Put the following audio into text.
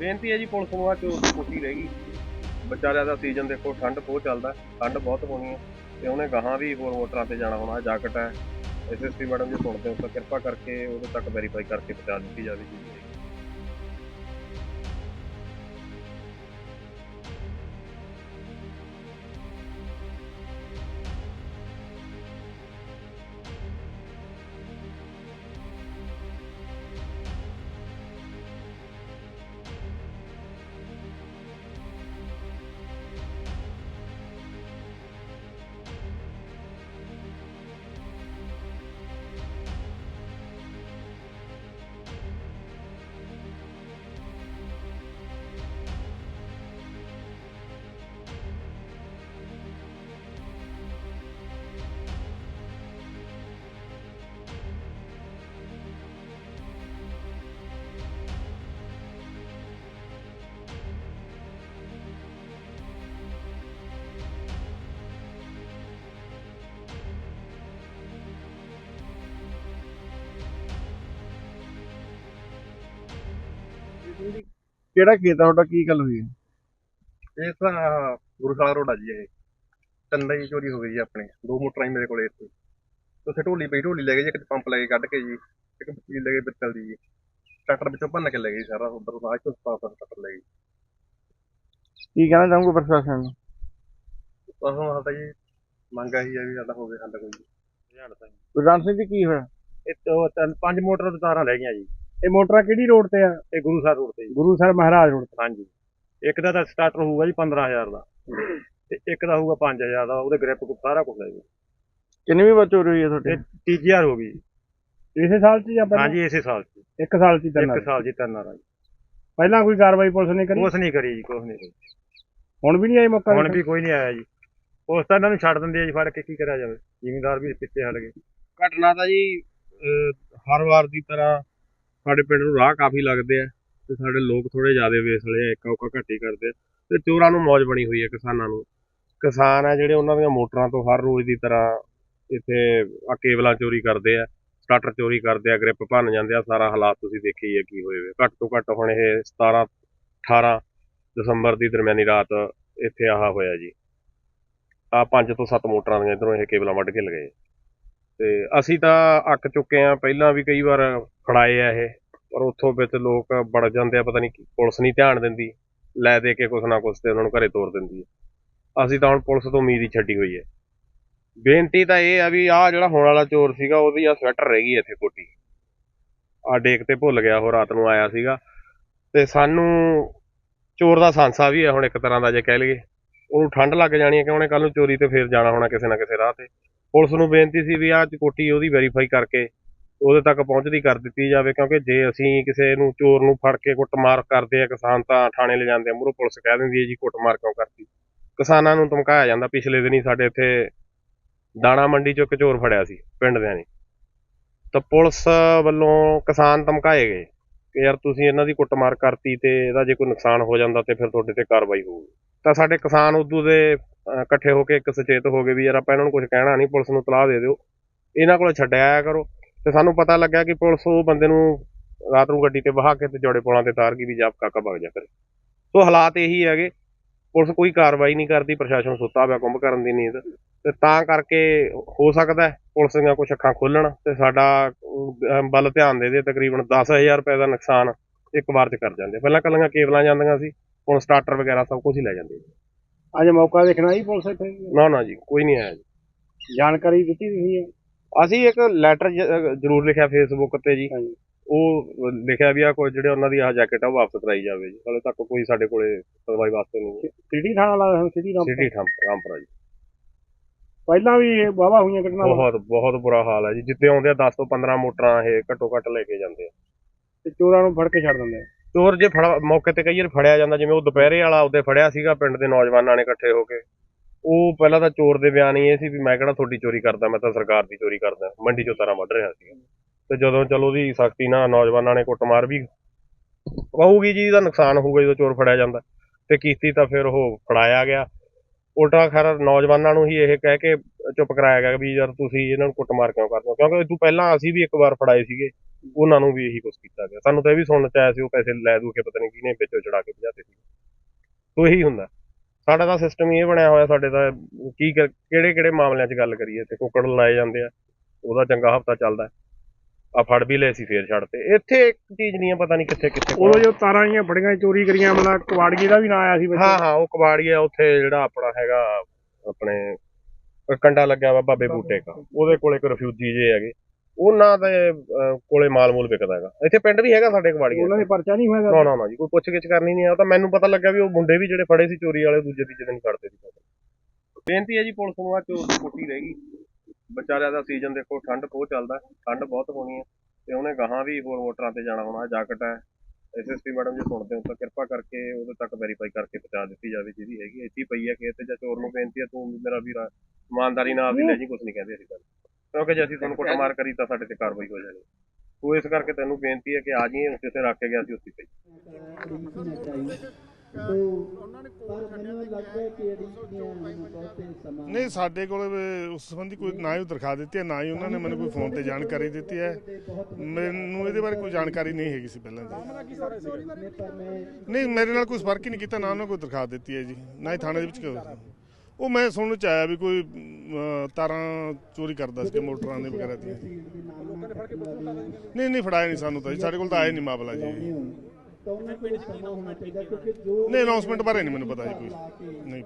ਬੇਨਤੀ ਹੈ ਜੀ, ਪੁਲਿਸ ਨੂੰ ਆ ਚੋਰ ਦੀ ਕੋਠੀ ਰਹਿ ਗਈ। ਵਿਚਾਰਿਆਂ ਦਾ ਸੀਜ਼ਨ ਦੇਖੋ, ਠੰਡ ਬਹੁਤ ਚੱਲਦਾ, ਠੰਡ ਬਹੁਤ ਹੋਣੀ ਹੈ। ਤੇ ਉਹਨੇ ਗਾਹਾਂ ਵੀ ਹੋਰ ਮੋਟਰਾਂ ਤੇ ਜਾਣਾ ਹੋਣਾ, ਜਾਕਟ ਹੈ। ਐਸਐਸਪੀ ਮੈਡਮ ਜੀ ਸੁਣਦੇ ਹੋ ਤਾਂ ਕਿਰਪਾ ਕਰਕੇ ਉਹਦੇ ਤੱਕ ਵੈਰੀਫਾਈ ਕਰਕੇ ਪਹੁੰਚਾ ਦਿੱਤੀ ਜਾਵੇ ਜੀ। ਕਿਹੜਾ ਖੇਤ ਆ ਤੁਹਾਡਾ? ਕੀ ਗੱਲ ਹੋਈ ਹੈ? ਇਹ ਤਾਂ ਗੁਰਸ਼ਾਲਾ ਰੋਡ ਆ ਜੀ ਇਹ। ਤੰਦਾ ਚੋਰੀ ਹੋ ਗਈ ਜੀ ਆਪਣੇ। ਦੋ ਮੋਟਰਾਂ ਹੀ ਮੇਰੇ ਕੋਲੇ ਇੱਥੇ। ਉੱਥੇ ਢੋਲੀ ਪਈ ਢੋਲੀ ਲੈ ਗਏ ਜੀ ਇੱਕ ਪੰਪ ਲੈ ਕੇ ਕੱਢ ਕੇ ਜੀ ਇੱਕ ਚੀਜ਼ ਲੈ ਕੇ ਪਿੱਤਲ ਦੀ ਜੀ। ਟਰੈਕਟਰ ਵਿੱਚੋਂ ਭੰਨ ਕੇ ਲੈ ਗਏ ਜੀ ਸਾਰਾ ਉਧਰ ਰਾਜ ਤੋਂ ਪਾਸ ਟਰੈਕਟਰ ਲੈ ਗਏ। ਕੀ ਕਹਿਣਾ ਚਾਹੋਗੇ ਪ੍ਰਸ਼ਾਸਨ ਨੂੰ? ਹੁਣ ਸਾਡਾ ਜੀ ਮੰਗ ਆਹੀ ਹੈ ਵੀ ਸਾਡਾ ਹੋਵੇ ਹੱਲ ਕੋਈ। ਗੁਰਦਾਨ ਸਿੰਘ ਜੀ ਕੀ ਹੋਇਆ? ਇਹ ਤੋਂ ਤਿੰਨ ਪੰਜ ਮੋਟਰ ਤਾਰਾਂ ਲੈ ਗਈਆਂ ਜੀ। ਇਹ ਮੋਟਰਾਂ ਕਿਹੜੀ ਰੋਡ ਤੇ ਆ? ਇਹ ਗੁਰੂ ਸਾਹਿਬ ਰੋਡ ਤੇ ਜੀ। ਗੁਰੂ ਸਾਹਿਬ ਮਹਾਰਾਜ ਰੋਡ ਹਾਂਜੀ। ਇੱਕ ਦਾ ਤਾਂ ਸਟਾਰਟਰ ਹੋਊਗਾ ਜੀ 15000 ਦਾ ਤੇ ਇੱਕ ਦਾ ਹੋਊਗਾ 5000 ਦਾ ਉਹਦੇ ਗ੍ਰਿਪ ਸਾਰਾ ਕੁਝ ਲੈ ਗਏ ਕਿੰਨੀ ਵਾਰ ਚੋਰੀ ਹੋਈ ਹੈ ਤੁਹਾਡੇ? ਤੀਜੀ ਵਾਰ ਹੋ ਗਈ ਇਸੇ ਸਾਲ ਚ ਜਾਂ ਪਹਿਲਾਂ? ਹਾਂਜੀ ਇਸੇ ਸਾਲ ਚ। ਇੱਕ ਸਾਲ ਚ ਹੀ ਤਿੰਨ ਇੱਕ ਸਾਲ ਜੀ ਤਿੰਨ ਵਾਰ ਜੀ। ਪਹਿਲਾਂ ਕੋਈ ਕਾਰਵਾਈ ਪੁਲਿਸ ਨੇ ਕਰੀ? ਕੁਛ ਨਹੀਂ ਕਰੀ ਜੀ ਕੁਛ ਨਹੀਂ। ਕਰੀ ਹੁਣ ਵੀ ਨਹੀਂ ਆਈ ਮੌਕਾ ਹੁਣ ਵੀ ਕੋਈ ਨਹੀਂ ਆਇਆ ਜੀ। ਉਸ ਤਾਂ ਇਹਨਾਂ ਨੂੰ ਛੱਡ ਦਿੰਦੇ ਆ ਜੀ ਫੜ ਕੇ ਕੀ ਕਰਿਆ ਜਾਵੇ। ਜ਼ਿਮੀਂਦਾਰ ਵੀ ਪਿੱਛੇ ਹਟ ਗਏ। ਘਟਨਾ ਤਾਂ ਜੀ ਹਰ ਵਾਰ ਦੀ ਤਰ੍ਹਾਂ ਸਾਡੇ ਪਿੰਡ ਨੂੰ ਰਾਹ ਕਾਫੀ ਲੱਗਦੇ ਆ ਤੇ ਸਾਡੇ ਲੋਕ ਥੋੜੇ ਜ਼ਿਆਦਾ ਵੇਸਲੇ ਆ, ਇੱਕਾ ਉੱਕਾ ਘੱਟੀ ਕਰਦੇ ਆ। ਤੇ ਚੋਰਾਂ ਨੂੰ ਮੌਜ ਬਣੀ ਹੋਈ ਹੈ ਕਿਸਾਨਾਂ ਨੂੰ। ਕਿਸਾਨ ਆ ਜਿਹੜੇ ਉਹਨਾਂ ਦੀਆਂ ਮੋਟਰਾਂ ਤੋਂ ਹਰ ਰੋਜ਼ ਦੀ ਤਰ੍ਹਾਂ ਇੱਥੇ ਆ ਕੇਬਲਾਂ ਚੋਰੀ ਕਰਦੇ ਆ ਸਟਾਰਟਰ ਚੋਰੀ ਕਰਦੇ ਆ, ਗ੍ਰਿਪ ਭੰਨ ਜਾਂਦੇ ਆ, ਸਾਰਾ ਹਾਲਾਤ ਤੁਸੀਂ ਦੇਖੇ ਹੀ ਆ ਕੀ ਹੋਏ ਹੋਏ ਘੱਟ ਤੋਂ ਘੱਟ ਹੁਣ ਇਹ 17 18 ਦਸੰਬਰ ਦੀ ਦਰਮਿਆਨੀ ਰਾਤ ਇੱਥੇ ਆਹ ਹੋਇਆ ਜੀ। ਆ ਪੰਜ ਤੋਂ ਸੱਤ ਮੋਟਰਾਂ ਦੀਆਂ ਇਧਰੋਂ ਇਹ ਕੇਬਲਾਂ ਵੱਢ ਕੇ ਲਗਾਏ। ਤੇ ਅਸੀਂ ਤਾਂ ਅੱਕ ਚੁੱਕੇ ਆ ਪਹਿਲਾਂ ਵੀ ਕਈ ਵਾਰ ਫੜਾਏ ਆ ਇਹ, ਪਰ ਉੱਥੋਂ ਵਿੱਚ ਲੋਕ ਵੜ ਜਾਂਦੇ ਆ, ਪਤਾ ਨਹੀਂ ਪੁਲਿਸ ਨਹੀਂ ਧਿਆਨ ਦਿੰਦੀ। ਲੈ ਦੇ ਕੇ ਕੁਛ ਨਾ ਕੁਛ ਤੇ ਉਹਨਾਂ ਨੂੰ ਘਰੇ ਤੋਰ ਦਿੰਦੀ ਹੈ ਅਸੀਂ ਤਾਂ ਹੁਣ ਪੁਲਿਸ ਤੋਂ ਉਮੀਦ ਹੀ ਛੱਡੀ ਹੋਈ ਹੈ ਬੇਨਤੀ ਤਾਂ ਇਹ ਆ ਵੀ ਆਹ ਜਿਹੜਾ ਹੋਣ ਵਾਲਾ ਚੋਰ ਸੀਗਾ, ਉਹਦੀ ਆ ਸਵੈਟਰ ਰਹਿ ਗਈ ਇੱਥੇ ਕੋਟੀ ਆ ਡੇਕ ਤੇ ਭੁੱਲ ਗਿਆ, ਉਹ ਰਾਤ ਨੂੰ ਆਇਆ ਸੀਗਾ। ਤੇ ਸਾਨੂੰ ਚੋਰ ਦਾ ਸਾਂਸਾ ਵੀ ਹੈ ਹੁਣ ਇੱਕ ਤਰ੍ਹਾਂ ਦਾ ਜੇ ਕਹਿ ਲਈਏ। ਉਹਨੂੰ ਠੰਡ ਲੱਗ ਜਾਣੀ ਹੈ ਕਿ ਉਹਨੇ ਕੱਲ ਨੂੰ ਚੋਰੀ ਤੇ ਫੇਰ ਜਾਣਾ ਹੋਣਾ ਕਿਸੇ ਨਾ ਕਿਸੇ ਰਾਹ ਤੇ। ਪੁਲਿਸ ਨੂੰ ਬੇਨਤੀ ਸੀ ਵੀ ਆਹ ਕੋਠੀ ਉਹਦੀ ਵੈਰੀਫਾਈ ਕਰਕੇ ਉਹਦੇ ਤੱਕ ਪਹੁੰਚਦੀ ਕਰ ਦਿੱਤੀ ਜਾਵੇ, ਕਿਉਂਕਿ ਜੇ ਅਸੀਂ ਕਿਸੇ ਨੂੰ ਚੋਰ ਨੂੰ ਫੜ ਕੇ ਕੁੱਟਮਾਰ ਕਰਦੇ ਆ, ਕਿਸਾਨ ਤਾਂ ਥਾਣੇ ਲੈ ਜਾਂਦੇ ਆ, ਮੂਹਰੋਂ ਪੁਲਿਸ ਕਹਿ ਦਿੰਦੀ ਹੈ ਜੀ ਕੁੱਟਮਾਰ ਕਿਉਂ ਕਰਤੀ। ਕਿਸਾਨਾਂ ਨੂੰ ਧਮਕਾਇਆ ਜਾਂਦਾ, ਪਿਛਲੇ ਦਿਨੀ ਸਾਡੇ ਇੱਥੇ ਦਾਣਾ ਮੰਡੀ ਚੋਂ ਇੱਕ ਚੋਰ ਫੜਿਆ ਸੀ, ਪਿੰਡ ਦਿਆਂ ਨੇ। ਤਾਂ ਪੁਲਿਸ ਵੱਲੋਂ ਕਿਸਾਨ ਧਮਕਾਏ ਗਏ ਕਿ ਯਾਰ ਤੁਸੀਂ ਇਹਨਾਂ ਦੀ ਕੁੱਟਮਾਰ ਕਰਤੀ ਤੇ ਇਹਦਾ ਜੇ ਕੋਈ ਨੁਕਸਾਨ ਹੋ ਜਾਂਦਾ ਤੇ ਫਿਰ ਤੁਹਾਡੇ ਤੇ ਕਾਰਵਾਈ ਹੋਊਗੀ। ਤਾਂ ਸਾਡੇ ਕਿਸਾਨ ਉਦੋਂ ਦੇ ਇਕੱਠੇ ਹੋ ਕੇ ਇੱਕ ਸੁਚੇਤ ਹੋ ਗਏ ਵੀ ਯਾਰ ਆਪਾਂ ਇਹਨਾਂ ਨੂੰ ਕੁਝ ਕਹਿਣਾ ਨਹੀਂ ਪੁਲਿਸ ਨੂੰ ਤਲਾਹ ਦੇ ਦਿਓ। ਇਹਨਾਂ ਕੋਲ ਛੱਡਿਆ ਆਇਆ ਕਰੋ। ਤੇ ਸਾਨੂੰ ਪਤਾ ਲੱਗਾ ਕਿ ਪੁਲਿਸ ਉਹ ਬੰਦੇ ਨੂੰ ਰਾਤ ਨੂੰ ਗੱਡੀ ਤੇ ਬਹਾ ਕੇ ਤੇ ਜੋੜੇ ਪੁਲਾਂ ਤੇ ਤਾਰ ਗਈ ਵੀ ਜਾਪ ਕਾਕਾ ਭਗ ਜਾ ਕਰੇ। ਸੋ ਹਾਲਾਤ ਇਹੀ ਹੈਗੇ। ਪੁਲਿਸ ਕੋਈ ਕਾਰਵਾਈ ਨਹੀਂ ਕਰਦੀ ਪ੍ਰਸ਼ਾਸਨ ਸੁੱਤਾ ਪਿਆ ਕੁੰਭ ਕਰਨ ਦੀ ਨੀਂਦ। ਤੇ ਤਾਂ ਕਰਕੇ ਹੋ ਸਕਦਾ ਪੁਲਿਸ ਦੀਆਂ ਕੁਝ ਅੱਖਾਂ ਖੋਲਣ ਤੇ ਸਾਡਾ ਅਮ, ਵੱਲ ਧਿਆਨ ਦੇ ਦੇ ਤਕਰੀਬਨ 10000 ਰੁਪਏ ਦਾ ਨੁਕਸਾਨ ਇੱਕ ਵਾਰ ਚ ਕਰ ਜਾਂਦੇ। ਪਹਿਲਾਂ ਕੱਲੀਆਂ ਕੇਬਲਾਂ ਜਾਂਦੀਆਂ ਸੀ ਹੁਣ ਸਟਾਰਟਰ ਵਗੈਰਾ ਸਭ ਕੁਝ ਹੀ ਲੈ ਜਾਂਦੇ ਅੱਜ ਮੌਕਾ ਦੇਖਣਾ ਹੀ ਪੁਲਿਸ ਇੱਥੇ। ਨਾ ਨਾ ਜੀ ਕੋਈ ਨਹੀਂ ਆਇਆ ਜੀ। ਜਾਣਕਾਰੀ ਦਿੱਤੀ ਤੁਸੀਂ ਅਸੀਂ ਇੱਕ ਲੈਟਰ ਜ਼ਰੂਰ ਲਿਖਿਆ ਫੇਸਬੁੱਕ ਤੇ ਜੀ। ਹਾਂਜੀ। ਉਹ ਲਿਖਿਆ ਵੀ ਆ ਕੋਈ ਜਿਹੜੇ ਉਹਨਾਂ ਦੀ ਆ ਜੈਕਟ ਆ ਉਹ ਵਾਪਸ ਕਰਾਈ ਜਾਵੇ ਜੀ। ਹਾਲੇ ਤੱਕ ਕੋਈ ਸਾਡੇ ਕੋਲੇ ਕਾਰਵਾਈ ਵਾਸਤੇ ਨਹੀਂ ਸਿਟੀ ਥਾਣਾ ਲਾ ਹੁਣ ਸਿਟੀ ਰਾਮ ਸਿਟੀ ਰਾਮਪੁਰਾ ਜੀ। ਪਹਿਲਾਂ ਵੀ ਇਹ ਵਾਵਾ ਹੋਈਆਂ ਘਟਨਾਵਾਂ? ਬਹੁਤ ਬਹੁਤ ਬੁਰਾ ਹਾਲ ਹੈ ਜੀ। ਜਿੱਤੇ ਆਉਂਦੇ ਆ 10 ਤੋਂ 15 ਮੋਟਰਾਂ ਇਹ ਘੱਟੋ ਘੱਟ ਲੈ ਕੇ ਜਾਂਦੇ ਆ। ਤੇ ਚੋਰਾਂ ਨੂੰ ਫੜ ਕੇ ਛੱਡ ਦਿੰਦੇ ਆ। ਚੋਰ ਜੇ ਫੜ ਮੌਕੇ ਤੇ ਕਈ ਵਾਰ ਫੜਿਆ ਜਾਂਦਾ, ਜਿਵੇਂ ਉਹ ਦੁਪਹਿਰੇ ਵਾਲਾ ਉਹਦੇ ਫੜਿਆ ਸੀਗਾ, ਪਿੰਡ ਦੇ ਨੌਜਵਾਨਾਂ ਨੇ ਇਕੱਠੇ ਹੋ ਕੇ। ਉਹ ਪਹਿਲਾਂ ਤਾਂ ਚੋਰ ਦੇ ਬਿਆਨ ਹੀ ਇਹ ਸੀ ਵੀ ਮੈਂ ਕਿਹੜਾ ਤੁਹਾਡੀ ਚੋਰੀ ਕਰਦਾ, ਮੈਂ ਤਾਂ ਸਰਕਾਰ ਦੀ ਚੋਰੀ ਕਰਦਾ, ਮੰਡੀ ਚੋਂ ਤਾਰਾਂ ਵੱਢ ਰਿਹਾ ਸੀ ਤੇ ਜਦੋਂ ਚਲੋ ਉਹਦੀ ਸਖਤੀ ਨਾਲ ਨੌਜਵਾਨਾਂ ਨੇ ਕੁੱਟਮਾਰ ਵੀ ਕਹੂਗੀ ਜੀ ਇਹਦਾ ਨੁਕਸਾਨ ਹੋਊਗਾ ਜਦੋਂ ਚੋਰ ਫੜਿਆ ਜਾਂਦਾ। ਤੇ ਕੀਤੀ ਤਾਂ ਫਿਰ ਉਹ ਫੜਾਇਆ ਗਿਆ। ਉਲਟਾ ਖੈਰ ਨੌਜਵਾਨਾਂ ਨੂੰ ਹੀ ਇਹ ਕਹਿ ਕੇ ਚੁੱਪ ਕਰਾਇਆ ਗਿਆ ਵੀ ਯਾਰ ਤੁਸੀਂ ਇਹਨਾਂ ਨੂੰ ਕੁੱਟਮਾਰ ਕਿਉਂ ਕਰਦੇ ਹੋ? ਕਿਉਂਕਿ ਇਹ ਤੋਂ ਪਹਿਲਾਂ ਅਸੀਂ ਵੀ ਇੱਕ ਵਾਰ ਫੜਾਏ ਸੀਗੇ। ਉਹਨਾਂ ਨੂੰ ਵੀ ਇਹੀ ਕੁਝ ਕੀਤਾ ਗਿਆ। ਸਾਨੂੰ ਤਾਂ ਇਹ ਵੀ ਸੁਣਨ ਚ ਆਇਆ ਸੀ ਉਹ ਪੈਸੇ ਲੈ ਦੂ ਕੇ ਪਤਾ ਨਹੀਂ ਕਿਹਨੇ ਵਿੱਚੋਂ ਚੜਾ ਕੇ ਭਜਾਤੇ ਸੀ। ਸੋ ਇਹੀ ਹੁੰਦਾ। ਸਾਡਾ ਤਾਂ ਸਿਸਟਮ ਹੀ ਇਹ ਬਣਿਆ ਹੋਇਆ ਸਾਡੇ ਤਾਂ ਕੀ ਕਿਹੜੇ ਕਿਹੜੇ ਮਾਮਲਿਆਂ 'ਚ ਗੱਲ ਕਰੀਏ ਤੇ ਕੁੱਕੜ ਲਾਏ ਜਾਂਦੇ ਆ ਉਹਦਾ ਚੰਗਾ ਹਫਤਾ ਚੱਲਦਾ। ਆ ਫੜ ਵੀ ਲਏ ਸੀ ਫੇਰ ਛੱਡਤੇ ਇੱਥੇ ਇੱਕ ਚੀਜ਼ ਨਹੀਂ ਆ ਪਤਾ ਨਹੀਂ ਕਿੱਥੇ ਕਿੱਥੇ ਉਦੋਂ ਜੋ ਤਾਰਾਂ ਜੀਆਂ ਬੜੀਆਂ ਚੋਰੀ ਕਰੀਆਂ ਮਤਲਬ ਕਵਾੜੀਏ ਦਾ ਵੀ ਨਾਂ ਆਇਆ ਸੀ ਵਿੱਚ ਹਾਂ ਹਾਂ ਉਹ ਕਬਾੜੀਆ ਉੱਥੇ ਜਿਹੜਾ ਆਪਣਾ ਹੈਗਾ ਆਪਣੇ ਕੰਡਾ ਲੱਗਿਆ ਵਾ ਬਾਬੇ ਬੂਟੇ ਕਾ। ਉਹਦੇ ਕੋਲੇ ਇੱਕ ਰਿਫਿਊਜੀ ਜੇ ਹੈਗੇ। ਉਹਨਾਂ ਦੇ ਅਹ, ਕੋਲੇ ਮਾਲ ਮੂਲ ਵਿਕਦਾ ਹੈਗਾ। ਇੱਥੇ ਪਿੰਡ ਵੀ ਹੈਗਾ ਸਾਡੇ ਕਬਾੜੀਆ ਉਹਨਾਂ ਦੇ ਪਰਚਾ ਨਹੀਂ ਹੋਇਆ ਨਾ ਨਾ ਨਾ ਜੀ ਕੋਈ ਪੁੱਛ ਗਿੱਛ ਕਰਨੀ ਨਹੀਂ ਆ। ਉਹ ਤਾਂ ਮੈਨੂੰ ਪਤਾ ਲੱਗਾ ਵੀ ਉਹ ਮੁੰਡੇ ਵੀ ਜਿਹੜੇ ਫੜੇ ਸੀ ਚੋਰੀ ਵਾਲੇ ਦੂਜੇ ਤੀਜੇ ਦਿਨ ਫੜਦੇ ਸੀ। ਬੇਨਤੀ ਹੈ ਜੀ ਪੁਲਿਸ ਨੂੰ ਆ ਚੋਰ ਦੀ ਕੁੱਟੀ ਰਹਿ ਗਈ। ਵਿਚਾਰਿਆਂ ਦਾ ਸੀਜ਼ਨ ਦੇਖੋ ਠੰਡ ਬਹੁਤ ਚੱਲਦਾ ਠੰਡ ਬਹੁਤ ਹੋਣੀ ਹੈ। ਤੇ ਉਹਨੇ ਗਾਹਾਂ ਵੀ ਹੋਰ ਵੋਟਰਾਂ ਤੇ ਜਾਣਾ ਹੋਣਾ ਜਾਕਟ ਹੈ। ਐਸਐਸਪੀ ਮੈਡਮ ਜੇ ਸੁਣਦੇ ਹੋ ਤਾਂ ਕਿਰਪਾ ਕਰਕੇ ਉਹਦੇ ਤੱਕ ਵੈਰੀਫਾਈ ਕਰਕੇ ਪਹੁੰਚਾ ਦਿੱਤੀ ਜਾਵੇ ਜਿਹਦੀ ਹੈਗੀ ਇੱਥੇ ਹੀ ਪਈ ਹੈ ਕਿ ਤੇ ਜਾਂ ਚੋਰ ਨੂੰ ਬੇਨਤੀ ਹੈ ਤੂੰ ਵੀ ਮੇਰਾ ਵੀਰਾ ਇਮਾਨਦਾਰੀ ਨਾਲ ਆਪਦੀ ਲੈ ਜੀ ਕੁਝ ਨਹੀਂ ਕਹਿੰਦੇ ਅਸੀਂ ਗੱਲ ਕਿਉਂਕਿ ਜੇ ਅਸੀਂ ਤੁਹਾਨੂੰ ਕੁੱਟਮਾਰ ਕਰੀ ਤਾਂ ਸਾਡੇ ਤੇ ਕਾਰਵਾਈ ਹੋ ਜਾਣੀ। ਤੂੰ ਇਸ ਕਰਕੇ ਤੈਨੂੰ ਬੇਨਤੀ ਹੈ ਕਿ ਆ ਜੀ ਜਿੱਥੇ ਰੱਖ ਕੇ ਗਿਆ ਸੀ ਉੱਥੇ ਪਈ ਨਹੀਂ ਸਾਡੇ ਕੋਲ ਵੀ ਉਸ ਸੰਬੰਧੀ ਕੋਈ ਨਾ ਹੀ ਦਰਖਾਸਤ ਦਿੱਤੀ ਹੈ ਨਾ ਹੀ ਉਹਨਾਂ ਨੇ ਮੈਨੂੰ ਕੋਈ ਫੋਨ ਤੇ ਜਾਣਕਾਰੀ ਦਿੱਤੀ ਹੈ। ਮੈਨੂੰ ਇਹਦੇ ਬਾਰੇ ਕੋਈ ਜਾਣਕਾਰੀ ਨਹੀਂ ਹੈਗੀ ਸੀ ਪਹਿਲਾਂ ਦੀ ਨਹੀਂ ਮੇਰੇ ਨਾਲ ਕੋਈ ਸੰਪਰਕ ਹੀ ਨਹੀਂ ਕੀਤਾ ਨਾ ਉਹਨਾਂ ਕੋਈ ਦਰਖਾਸਤ ਦਿੱਤੀ ਹੈ ਜੀ ਨਾ ਹੀ ਥਾਣੇ ਦੇ ਵਿੱਚ ਕੋਈ। ਉਹ ਮੈਂ ਸੁਣਨ ਚ ਆਇਆ ਵੀ ਕੋਈ ਅਮ, ਤਾਰਾਂ ਚੋਰੀ ਕਰਦਾ ਸੀ ਮੋਟਰਾਂ ਦੇ ਵਗੈਰਾ ਦੀਆਂ। ਨਹੀਂ ਨਹੀਂ ਫੜਾਇਆ ਨਹੀਂ ਸਾਨੂੰ ਤਾਂ ਜੀ। ਸਾਡੇ ਕੋਲ ਤਾਂ ਆਇਆ ਨਹੀਂ ਮਾਮਲਾ ਜੀ। ਨਹੀਂ ਅਨਾਉਂਸਮੈਂਟ ਬਾਰੇ ਨਹੀਂ ਮੈਨੂੰ ਪਤਾ ਜੀ ਕੋਈ। ਨਹੀਂ।